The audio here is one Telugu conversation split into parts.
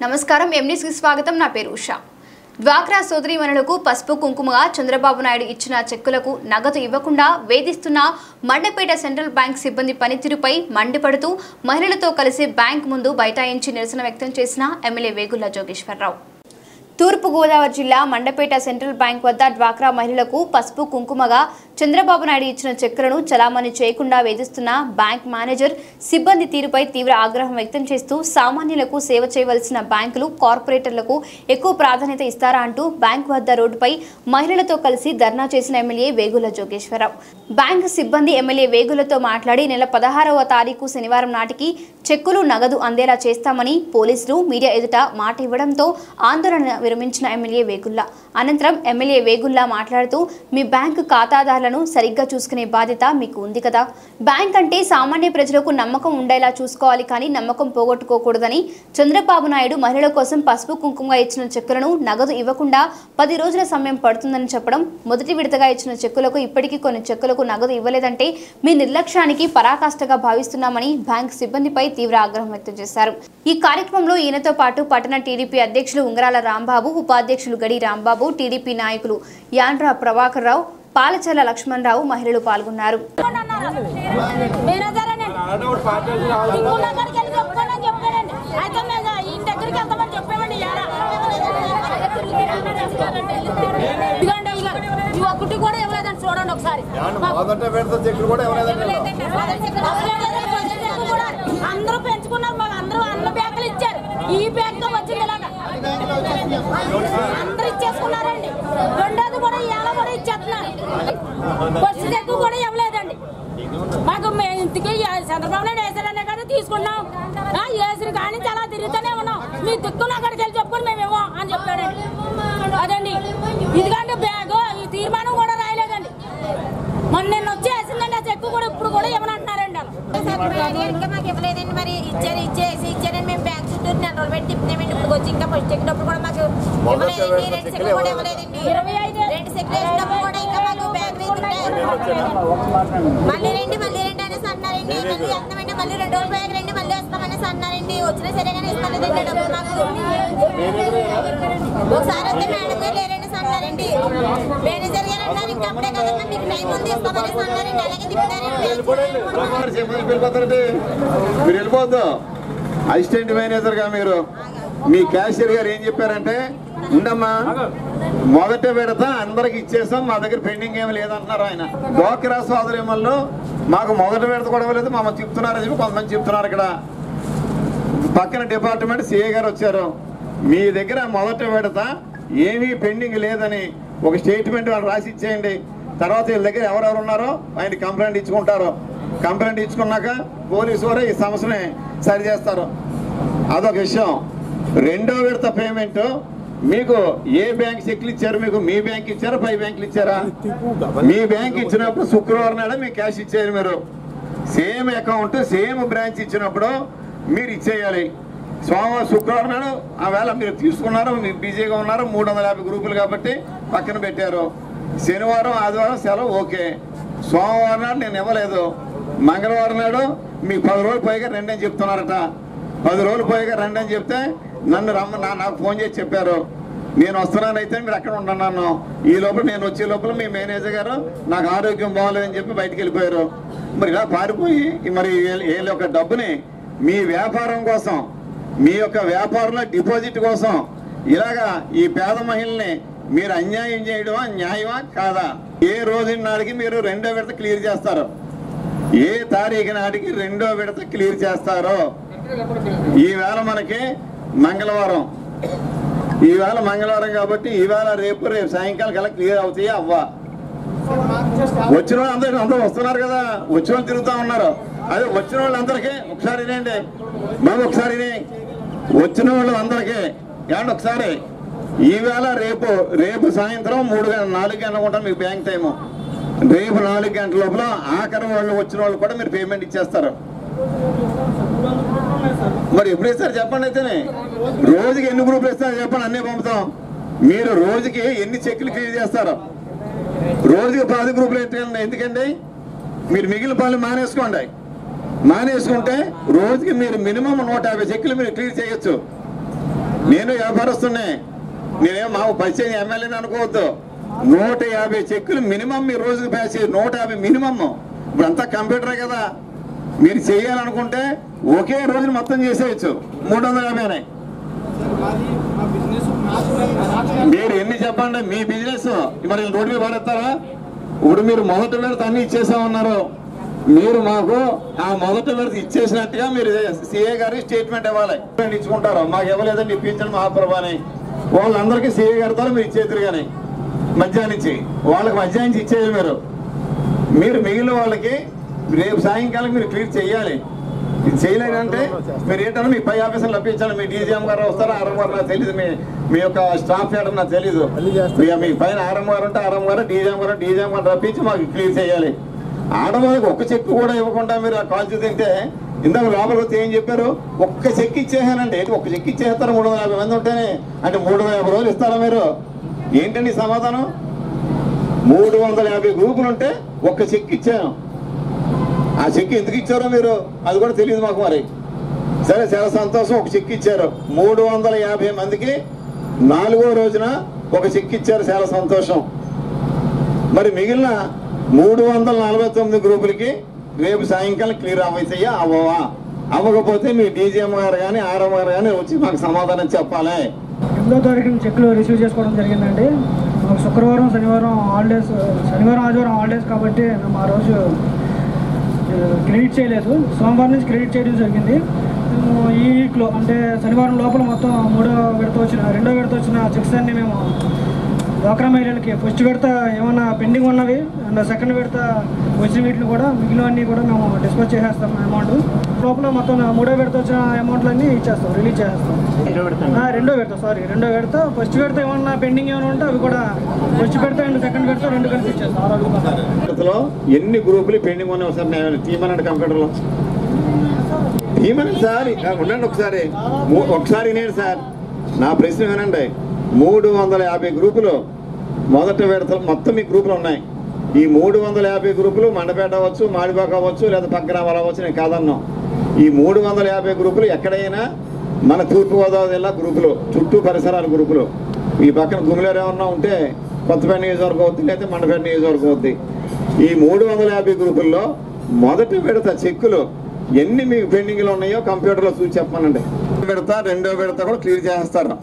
నమస్కారం ఎంనీస్కి స్వాగతం. నా పేరు ఉషా. డ్వాక్రా సోదరీమణులకు పసుపు కుంకుమగా చంద్రబాబు నాయుడు ఇచ్చిన చెక్కులకు నగదు ఇవ్వకుండా వేధిస్తున్న మండపేట సెంట్రల్ బ్యాంక్ సిబ్బంది పనితీరుపై మండిపడుతూ మహిళలతో కలిసి బ్యాంక్ ముందు బైఠాయించి నిరసన వ్యక్తం చేసిన ఎమ్మెల్యే వేగుళ్ళ జోగేశ్వరరావు. తూర్పుగోదావరి జిల్లా మండపేట సెంట్రల్ బ్యాంక్ వద్ద డ్వాక్రా మహిళలకు పసుపు కుంకుమగా చంద్రబాబు నాయుడు ఇచ్చిన చెక్కులను చలామణి చేయకుండా వేధిస్తున్న బ్యాంక్ మేనేజర్ సిబ్బంది తీరుపై తీవ్ర ఆగ్రహం వ్యక్తం చేస్తూ సామాన్యులకు సేవ చేయవలసిన బ్యాంకులు కార్పొరేటర్లకు ఎక్కువ ప్రాధాన్యత ఇస్తారా అంటూ బ్యాంక్ వద్ద రోడ్డుపై మహిళలతో కలిసి ధర్నా చేసిన ఎమ్మెల్యే వేగుల జోగేశ్వరరావు. బ్యాంక్ సిబ్బంది ఎమ్మెల్యే వేగులతో మాట్లాడి నెల పదహారవ తారీఖు శనివారం నాటికి చెక్కులు నగదు అందేలా చేస్తామని పోలీసులు మీడియా ఎదుట మాట ఇవ్వడంతో ఆందోళన విరమించిన ఎమ్మెల్యే వేగుల్లా అనంతరం ఎమ్మెల్యే వేగుల్లా మాట్లాడుతూ మీ బ్యాంకు ఖాతాదారులను సరిగ్గా చూసుకునే బాధ్యత మీకు ఉంది కదా. బ్యాంక్ అంటే సామాన్య ప్రజలకు నమ్మకం ఉండేలా చూసుకోవాలి కానీ నమ్మకం పోగొట్టుకోకూడదని చంద్రబాబు నాయుడు మహిళల కోసం పసుపు కుంకుమగా ఇచ్చిన చెక్కులను నగదు ఇవ్వకుండా పది రోజుల సమయం పడుతుందని చెప్పడం మొదటి విడతగా ఇచ్చిన చెక్కులకు ఇప్పటికీ కొన్ని చెక్కులకు నగదు ఇవ్వలేదంటే మీ నిర్లక్ష్యానికి పరాకాష్ఠగా భావిస్తున్నామని బ్యాంక్ సిబ్బందిపై తీవ్ర ఆగ్రహం వ్యక్తం చేశారు. ఈ కార్యక్రమంలో ఈయనతో పాటు పట్టణ టీడీపీ అధ్యక్షులు ఉంగరాల రాంబాబు ఉపాధ్యక్షులు గడి రాంబాబు టీడీపీ నాయకులు యాండ్రా ప్రభాకర్ రావు పాలచర్ల లక్ష్మణరావు మహిళలు పాల్గొన్నారు. కూడా చూడండి ఒకసారి అందరూ పెంచుకున్నారు మాకు అందరూ అన్న బ్యాగులు ఇచ్చారు. ఈ బ్యాగ్తో వచ్చింది అందరూ ఇచ్చేసుకున్నారండి. రెండోది కూడా ఇవాళ కూడా ఇచ్చేస్తున్నారు. బస్సు దగ్గర కూడా ఇవ్వలేదండి. మాకు మేము ఇంటికి చంద్రబాబు నాయుడు వేసారనే కదా తీసుకున్నాం. ఆ, వేసిన కానీ చాలా తిరుగుతూనే ఉన్నాం. మీ దిక్కున అక్కడికి వెళ్ళి చెప్పుకుని మేము ఇవ్వం అని చెప్పాడండి. అదండి. ఇదిగండి బ్యాగ్ ఈ తీర్మానం కూడా రాయలేదండి. మొన్న నిన్న వచ్చి వేసిందండి ఆ చెక్కు కూడా ఇప్పుడు కూడా ఇవ్వనంటున్నారండి ఇంకా మాకు ఇవ్వలేదండి మరి. ఇచ్చారు ఇచ్చేసి ఇచ్చారని మేము బ్యాంక్ చుట్టూ నెల రోజులు పెట్టి తిప్పుతామండి ఇప్పుడు వచ్చి ఇంకా ఫస్ట్ చెక్కినప్పుడు కూడా మాకు ఇవ్వలేదండి రెండు సెక్లు కూడా ఇవ్వలేదండి రెండు వేసినప్పుడు కూడా ఇంకా మాకు బ్యాంక్ వేస్తుంటే మళ్ళీ రండి మళ్ళీ రండి అనేసి అన్నారండి మళ్ళీ వేస్తామండి మళ్ళీ రెండు రోజులు బ్యాంక్ రండి మళ్ళీ వస్తామనేసి అన్నారండి వచ్చినా సరే కానీ ఇస్తలేదండి డబ్బులు మాకు ఒకసారి వస్తే మేడం గారు లేరనేసి అన్నారండి మేనేజర్ గారు అన్నారు ఇంకా అప్పుడే కదమ్మా మీకు టైం ఉంది ఇస్తామనేసి అన్నారండి అలాగే వెళ్ళిపోతారంటే. మీరు వెళ్ళిపోద్దు అసిస్టెంట్ మేనేజర్గా మీరు. మీ క్యాషియర్ గారు ఏం చెప్పారంటే ఉండమ్మా మొదట పెడతా అందరికి ఇచ్చేసాం మా దగ్గర పెండింగ్ ఏమి లేదంటున్నారు ఆయన. డోక్రా సోదరిమల్లో మాకు మొదట పెడత కూడా ఇవ్వలేదు మమ్మల్ని చెప్తున్నారని చెప్పి కొంతమంది చెప్తున్నారు ఇక్కడ. పక్కన డిపార్ట్మెంట్ సిఏ గారు వచ్చారు. మీ దగ్గర మొదట పెడత ఏమీ పెండింగ్ లేదని ఒక స్టేట్మెంట్ వాళ్ళు రాసి ఇచ్చేయండి తర్వాత వీళ్ళ దగ్గర ఎవరెవరు ఉన్నారో ఆయన కంప్లైంట్ ఇచ్చుకుంటారు. కంప్లైంట్ ఇచ్చుకున్నాక పోలీసు వారు ఈ సమస్యని సరి చేస్తారు అదొక విషయం. రెండో విడత పేమెంట్ మీకు ఏ బ్యాంక్ చెక్లు ఇచ్చారు? మీకు మీ బ్యాంక్ ఇచ్చారా? పై బ్యాంకులు ఇచ్చారా? మీ బ్యాంక్ ఇచ్చినప్పుడు శుక్రవారం నాడు మీకు క్యాష్ ఇచ్చేయాలి మీరు. సేమ్ అకౌంట్ సేమ్ బ్రాంచ్ ఇచ్చినప్పుడు మీరు ఇచ్చేయాలి. సోమవారం శుక్రవారం నాడు ఆవేళ మీరు తీసుకున్నారు మీరు బిజీగా ఉన్నారు మూడు వందల యాభై గ్రూపులు కాబట్టి పక్కన పెట్టారు. శనివారం ఆదివారం సెలవు ఓకే. సోమవారం నాడు నేను ఇవ్వలేదు. మంగళవారం నాడు మీకు పది రోజులు పైగా రెండని చెప్తున్నారట. పది రోజులు పైగా రెండని చెప్తే నన్ను రమ్మ నా- నాకు ఫోన్ చేసి చెప్పారు. నేను వస్తున్నానైతే మీరు అక్కడ ఉండన్నాను ఈ లోపల నేను వచ్చే లోపల మీ మేనేజర్ గారు నాకు ఆరోగ్యం బాగోలేదని చెప్పి బయటికి వెళ్ళిపోయారు. మరి ఇలా పారిపోయి మరి వీళ్ళ యొక్క డబ్బుని మీ వ్యాపారం కోసం మీ యొక్క వ్యాపారంలో డిపాజిట్ కోసం ఇలాగా ఈ పేద మహిళల్ని మీరు అన్యాయం చేయడమా న్యాయమా కాదా? ఏ రోజు నాటికి మీరు రెండో విడత క్లియర్ చేస్తారు? ఏ తారీఖు నాటికి రెండో విడత క్లియర్ చేస్తారో? ఈవేళ మనకి మంగళవారం. ఈవేళ మంగళవారం కాబట్టి ఈవేళ రేపు రేపు సాయంకాలం కల్లా క్లియర్ అవుతాయి అవ్వా. వచ్చిన వాళ్ళు అందరూ అందరూ వస్తున్నారు కదా వచ్చిన వాళ్ళు తిరుగుతా ఉన్నారు. అదే వచ్చిన వాళ్ళందరికీ ఒకసారి వినండి. బాబు ఒకసారి వచ్చిన వాళ్ళు అందరికీ ఏమండి ఒకసారి? ఈవేళ రేపు రేపు సాయంత్రం మూడు నాలుగు గంటలు ఉంటాం మీకు బ్యాంక్ టైము రేపు నాలుగు గంటల లోపల ఆఖరి వాళ్ళు వచ్చిన వాళ్ళు కూడా మీరు పేమెంట్ ఇచ్చేస్తారు. మరి ఎప్పుడు ఇస్తారు చెప్పండి అయితేనే? రోజుకి ఎన్ని గ్రూపులు ఇస్తారు చెప్పండి అన్నీ పంపుతాం. మీరు రోజుకి ఎన్ని చెక్కులు క్లియర్ చేస్తారు? రోజుకి పది గ్రూపులు ఎత్తుకండి ఎందుకండి? మీరు మిగిలిన పనులు మానేసుకోండి. మానేసుకుంటే రోజుకి మీరు మినిమం నూట యాభై చెక్కులు మీరు క్లియర్ చేయొచ్చు. నేను వ్యాపారస్తున్నే నేనేం మా పరిచయం ఎమ్మెల్యేని అనుకోవద్దు. నూట యాభై చెక్కులు మినిమం మీ రోజుకి ప్యాచ్ నూట యాభై మినిమమ్ ఇప్పుడు అంతా కంప్యూటరే కదా. మీరు చేయాలనుకుంటే ఒకే రోజున మొత్తం చేసేయచ్చు. మూడు వందల మీరు ఎన్ని చెప్పండి? మీ బిజినెస్. మరి రోడ్డు మీద పడేస్తారా ఇప్పుడు మీరు మొదటి విడత అన్ని ఇచ్చేసామన్నారు మీరు మాకు ఆ మొదటి విడత ఇచ్చేసినట్టుగా మీరు సిఏ గారికి స్టేట్మెంట్ ఇవ్వాలి. ఇచ్చుకుంటారు. మాకు ఇవ్వలేదండి ఇప్పించండి మహాప్రభాని వాళ్ళందరికీ సిఏ గారితో మీరు ఇచ్చేద్దరు కానీ మధ్యాహ్నించి వాళ్ళకి మధ్యాహ్నించి ఇచ్చేది మీరు. మీరు మిగిలిన వాళ్ళకి రేపు సాయంకాలం మీరు క్లియర్ చేయాలి. ఇది చేయలేదంటే మీరు ఏంటంటే మీ పై ఆఫీసర్లు అప్పించాలి మీ డీజీఎం గారు వస్తారా? ఆర్ఎం గారు నాకు తెలియదు మీ మీ యొక్క స్టాఫ్ ఏంటో నాకు తెలీదు. మీ పైన ఆర్ఎం గారు ఉంటే ఆర్ఎం గారు డీజీఎం గారు డీజీఎం గారు రప్పించి మాకు క్లియర్ చేయాలి. ఆడవాళ్ళకి ఒక్క చెక్ కూడా ఇవ్వకుండా మీరు ఆ కాల్చి తింటే ఇందాక లోపలికి వస్తే ఏం చెప్పారు? ఒక్క చెక్ ఇచ్చేసానండి. ఏంటి ఒక్క చెక్ ఇచ్చేస్తారు? మూడు వందల యాభై మంది ఉంటేనే. అంటే మూడు వందల యాభై రోజులు ఇస్తారా మీరు? ఏంటండి సమాధానం? మూడు వందల యాభై గ్రూపులు ఉంటే ఒక్క చెక్ ఇచ్చాను. ఆ చెక్ ఎందుకు ఇచ్చారో మీరు? అది కూడా తెలియదు మాకు మరి. సరే చాలా సంతోషం. ఒక చెక్ ఇచ్చారు. మూడు వందల యాభై మందికి నాలుగో రోజున ఒక చెక్ ఇచ్చారు. చాలా సంతోషం. మరి మిగిలిన మూడు వందల నలభై తొమ్మిది గ్రూపులకి రేపు సాయంకాలం క్లియర్ అవ్వతాయా అవ్వవా? అవ్వకపోతే మీ డీజీఎం గారు కానీ ఆర్ఎం గారు కానీ వచ్చి మాకు సమాధానం చెప్పాలి. ఎనిమిదో తారీఖున చెక్లు రిసీవ్ చేసుకోవడం జరిగిందండి. శుక్రవారం శనివారం హాలిడేస్ శనివారం ఆదివారం హాలిడేస్ కాబట్టి మేము ఆ రోజు క్రెడిట్ చేయలేదు. సోమవారం నుంచి క్రెడిట్ చేయడం జరిగింది. మేము ఈ వీక్లో అంటే శనివారం లోపల మొత్తం మూడో విడత వచ్చిన రెండో విడత వచ్చిన చెక్స్ అన్ని మేము డ్వాక్రా మహిళలకి ఫస్ట్ విడత ఏమన్నా పెండింగ్ ఉన్నవి అండ్ సెకండ్ విడత వచ్చిన వీటిని కూడా మిగిలినవన్నీ కూడా మేము డిస్పోజ్ చేసేస్తాం అమౌంట్. లోపల మొత్తం మూడో విడత వచ్చిన అమౌంట్లన్నీ ఇచ్చేస్తాం రిలీజ్ చేసేస్తాం. ఆ, రెండో విడత సారీ రెండో విడత. ఫస్ట్ విడత ఏమన్నా పెండింగ్ ఏమైనా ఉంటే అవి కూడా ఫస్ట్ విడత అండ్ సెకండ్ విడత రెండు కలిసి ఇచ్చేస్తాం. ఎన్ని గ్రూపులు పెండింగ్ ఉన్నాయి ఒకసారి నేను తీయమనండి కంప్యూటర్లో సార్ ఉండండి ఒకసారి. మూ- ఒకసారి నేను సార్. నా ప్రశ్న వినండి. మూడు వందల యాభై గ్రూపులు మొదటి విడతలు మొత్తం ఈ గ్రూపులు ఉన్నాయి. ఈ మూడు వందల యాభై గ్రూపులు మండపేట అవ్వచ్చు మాడిపాక అవ్వచ్చు లేదా పక్క గ్రామాలు అవ్వచ్చు నేను కాదన్నాం. ఈ మూడు వందల యాభై గ్రూపులు ఎక్కడైనా మన తూర్పుగోదావరి జిల్లా గ్రూపులు చుట్టూ పరిసరాల గ్రూపులు. ఈ పక్కన గుమిలేరు ఏమన్నా ఉంటే కొత్తపేట నియోజకవర్గం అవుతుంది లేకపోతే మండపేట నియోజకవర్గం అవుతుంది ఈ మూడు వందల యాభై గ్రూపుల్లో మొదటి విడత చెక్కులు ఎన్ని మీకు పెండింగ్లు ఉన్నాయో కంప్యూటర్లో చూసి చెప్పమనండి. విడత రెండో విడత కూడా క్లియర్ చేస్తారు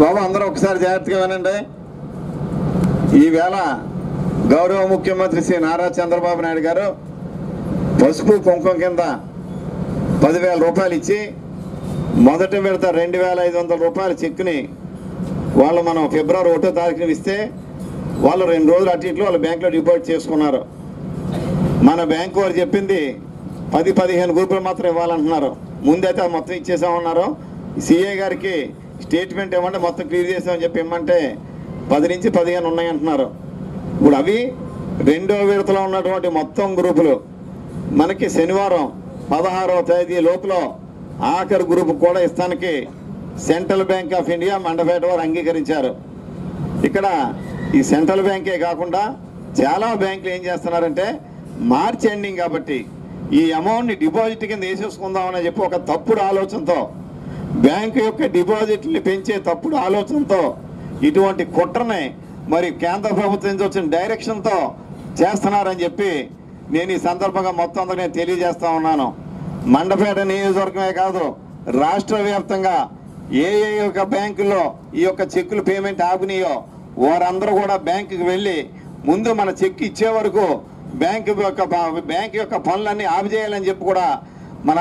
బాబు అందరూ ఒకసారి జాగ్రత్తగా వినండి. ఈవేళ గౌరవ ముఖ్యమంత్రి శ్రీ నారా చంద్రబాబు నాయుడు గారు పసుపు కుంకుమ కింద పదివేల రూపాయలు ఇచ్చి మొదటి విడత రెండు వేల ఐదు వందల రూపాయల చెక్ని వాళ్ళు మనం ఫిబ్రవరి ఒకటో తారీఖున ఇస్తే వాళ్ళు రెండు రోజులు అటు ఇట్లు వాళ్ళ బ్యాంకులో డిపాజిట్ చేసుకున్నారు. మన బ్యాంకు వారు చెప్పింది పది పదిహేను గ్రూపులు మాత్రం ఇవ్వాలంటున్నారు. ముందైతే మొత్తం ఇచ్చేసామన్నారు. సిఏ గారికి స్టేట్మెంట్ ఇవ్వండి మొత్తం క్లియర్ చేసామని చెప్పి ఇమ్మంటే పది నుంచి పదిహేను ఉన్నాయంటున్నారు. ఇప్పుడు అవి రెండో విడతలో ఉన్నటువంటి మొత్తం గ్రూపులు. మనకి శనివారం పదహారవ తేదీ లోపల ఆఖరి గ్రూప్ కూడా ఇస్తానికి Central Bank of India Mandapeta వారు అంగీకరించారు. ఇక్కడ ఈ సెంట్రల్ బ్యాంకే కాకుండా చాలా బ్యాంకులు ఏం చేస్తున్నారంటే మార్చ్ ఎండింగ్ కాబట్టి ఈ అమౌంట్ని డిపాజిట్ కింద వేసేసుకుందామని చెప్పి ఒక తప్పుడు ఆలోచనతో బ్యాంకు యొక్క డిపాజిట్ని పెంచే తప్పుడు ఆలోచనతో ఇటువంటి కుట్రని మరి కేంద్ర ప్రభుత్వం నుంచి వచ్చిన డైరెక్షన్తో చేస్తున్నారని చెప్పి నేను ఈ సందర్భంగా మొత్తం అందరూ నేను తెలియజేస్తా ఉన్నాను. మండపేట నియోజకవర్గమే కాదు రాష్ట్ర వ్యాప్తంగా ఏ ఏ యొక్క బ్యాంకుల్లో ఈ యొక్క చెక్కులు పేమెంట్ ఆపినాయో వారందరూ కూడా బ్యాంకుకి వెళ్ళి ముందు మన చెక్ ఇచ్చే వరకు బ్యాంకు యొక్క బ్యాంక్ యొక్క పనులన్నీ ఆపు చేయాలని చెప్పి కూడా మన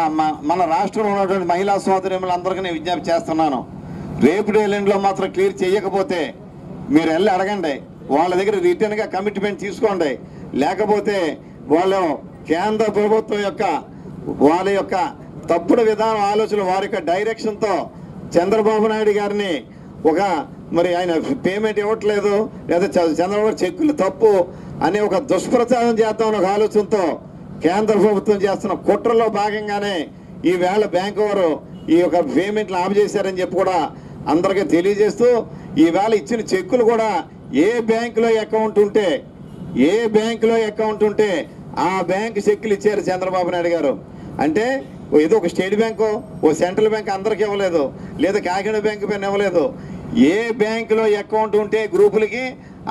మన రాష్ట్రంలో ఉన్నటువంటి మహిళా సోదరిములందరికీ నేను విజ్ఞప్తి చేస్తున్నాను. రేపు డేలెండ్లో మాత్రం క్లియర్ చేయకపోతే మీరు వెళ్ళి అడగండి. వాళ్ళ దగ్గర రిటర్న్గా కమిట్మెంట్ తీసుకోండి. లేకపోతే వాళ్ళు కేంద్ర ప్రభుత్వం యొక్క వాళ్ళ యొక్క తప్పుడు విధానం ఆలోచన వారి యొక్క డైరెక్షన్తో చంద్రబాబు నాయుడు గారిని ఒక మరి ఆయన పేమెంట్ ఇవ్వట్లేదు లేదా చంద్రబాబు చెక్కులు తప్పు అనే ఒక దుష్ప్రచారం చేద్దామని ఒక ఆలోచనతో కేంద్ర ప్రభుత్వం చేస్తున్న కుట్రలో భాగంగానే ఈ వేళ బ్యాంకు వారు ఈ యొక్క పేమెంట్లు ఆపజేశారని చెప్పి కూడా అందరికీ తెలియజేస్తూ ఈవేళ ఇచ్చిన చెక్కులు కూడా ఏ బ్యాంకులో అకౌంట్ ఉంటే ఏ బ్యాంకులో అకౌంట్ ఉంటే ఆ బ్యాంక్ చెక్కులు ఇచ్చారు చంద్రబాబు నాయుడు గారు. అంటే ఏదో ఒక స్టేట్ బ్యాంకు ఓ సెంట్రల్ బ్యాంక్ అందరికి ఇవ్వలేదు లేదా కాకినాడ బ్యాంక్ పైన ఇవ్వలేదు. ఏ బ్యాంకులో అకౌంట్ ఉంటే గ్రూపులకి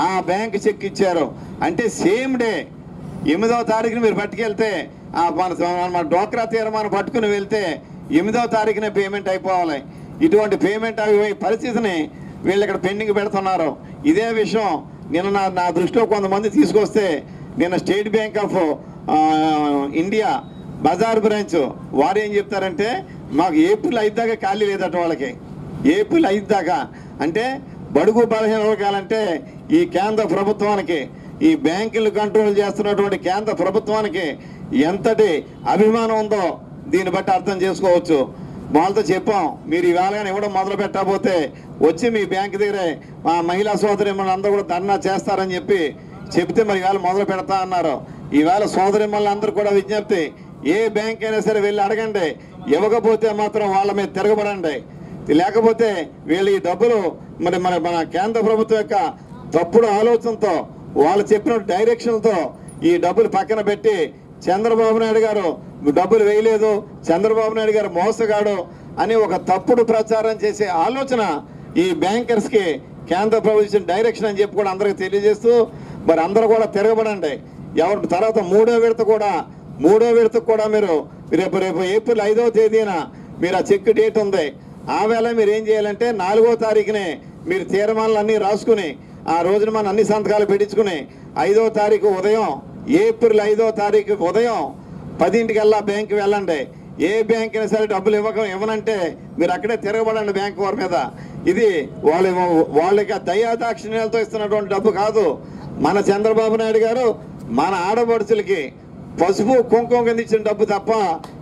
ఆ బ్యాంక్ చెక్ ఇచ్చారు. అంటే సేమ్ డే ఎనిమిదవ తారీఖున మీరు పట్టుకెళ్తే మన మన డోక్రా తీర్మానం పట్టుకుని వెళ్తే ఎనిమిదవ తారీఖున పేమెంట్ అయిపోవాలి. ఇటువంటి పేమెంట్ అయిపోయే పరిస్థితిని వీళ్ళు ఇక్కడ పెండింగ్ పెడుతున్నారు. ఇదే విషయం నిన్న నా నా దృష్టిలో కొంతమంది తీసుకొస్తే నిన్న స్టేట్ బ్యాంక్ ఆఫ్ ఇండియా బజార్ బ్రాంచ్ వారు ఏం చెప్తారంటే మాకు ఏప్రిల్ ఐదు దాకా ఖాళీ లేదట వాళ్ళకి. ఏప్రిల్ ఐదు దాకా. అంటే బడుగు బలహీన వర్గాలంటే ఈ కేంద్ర ప్రభుత్వానికి ఈ బ్యాంకులు కంట్రోల్ చేస్తున్నటువంటి కేంద్ర ప్రభుత్వానికి ఎంతటి అభిమానం ఉందో దీన్ని బట్టి అర్థం చేసుకోవచ్చు. వాళ్ళతో చెప్పాం మీరు ఈవేళగానే ఇవ్వడం మొదలు పెట్టకపోతే వచ్చి మీ బ్యాంక్ దగ్గరే మా మహిళా సోదరి అందరూ కూడా ధర్నా చేస్తారని చెప్పి చెప్తే మరి ఈవేళ మొదలు పెడతా అన్నారు. ఈవేళ సోదరి అందరూ కూడా విజ్ఞప్తి ఏ బ్యాంక్ అయినా సరే వెళ్ళి అడగండి. ఇవ్వకపోతే మాత్రం వాళ్ళ మీద తిరగబడండి. లేకపోతే వీళ్ళు ఈ డబ్బులు మరి మన మన కేంద్ర ప్రభుత్వం యొక్క తప్పుడు ఆలోచనతో వాళ్ళు చెప్పిన డైరెక్షన్తో ఈ డబ్బులు పక్కన పెట్టి చంద్రబాబు నాయుడు గారు డబ్బులు వేయలేదు చంద్రబాబు నాయుడు గారు మోసగాడు అని ఒక తప్పుడు ప్రచారం చేసే ఆలోచన ఈ బ్యాంకర్స్కి కేంద్ర ప్రభుత్వం డైరెక్షన్ అని చెప్పి కూడా అందరికి తెలియజేస్తూ మరి అందరూ కూడా తిరగబడండి. ఎవరి తర్వాత మూడో విడత కూడా మూడో విడతకు కూడా మీరు రేపు రేపు ఏప్రిల్ ఐదవ తేదీన మీరు ఆ చెక్ డేట్ ఉంది. ఆ వేళ మీరు ఏం చేయాలంటే నాలుగో తారీఖునే మీరు తీర్మానాలు అన్నీ రాసుకుని ఆ రోజున మన అన్ని సంతకాలు పెట్టించుకుని ఐదో తారీఖు ఉదయం ఏప్రిల్ ఐదో తారీఖు ఉదయం పదింటికల్లా బ్యాంకు వెళ్ళండి. ఏ బ్యాంక్ అయినా సరే డబ్బులు ఇవ్వక ఇవ్వనంటే మీరు అక్కడే తిరగబడండి బ్యాంక్ వారి మీద. ఇది వాళ్ళ వాళ్ళకి దయాదాక్షిణ్యాలతో ఇస్తున్నటువంటి డబ్బు కాదు. మన చంద్రబాబు నాయుడు గారు మన ఆడపడుచులకి పసుపు కుంకుమ కింద ఇచ్చిన డబ్బు తప్ప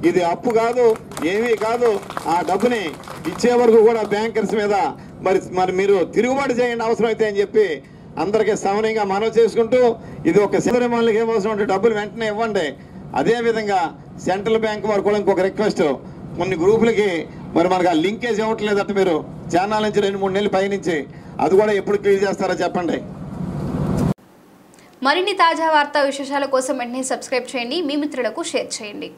ఇది అప్పు కాదు ఏమీ కాదు. ఆ డబ్బుని ఇచ్చే వరకు కూడా బ్యాంకర్స్ మీద మరి మరి మీరు తిరుగుబాటు చేయండి అవసరం అయితే అని చెప్పి అందరికీ సమన్యంగా మనవి చేసుకుంటూ ఇది ఒక శబరిమలకి ఏమవసరం డబ్బులు వెంటనే ఇవ్వండి. అదేవిధంగా సెంట్రల్ బ్యాంక్ వారు కూడా ఇంకొక రిక్వెస్ట్. కొన్ని గ్రూపులకి మరి మనకు ఆ లింకేజ్ ఇవ్వట్లేదట మీరు. ఛానల్ నుంచి రెండు మూడు నెలలు పైనుంచి. అది కూడా ఎప్పుడు క్లియర్ చేస్తారో చెప్పండి. మరిన్ని తాజా వార్తా విశేషాల కోసం వెంటనే సబ్స్క్రైబ్ చేయండి. మీ మిత్రులకు షేర్ చేయండి.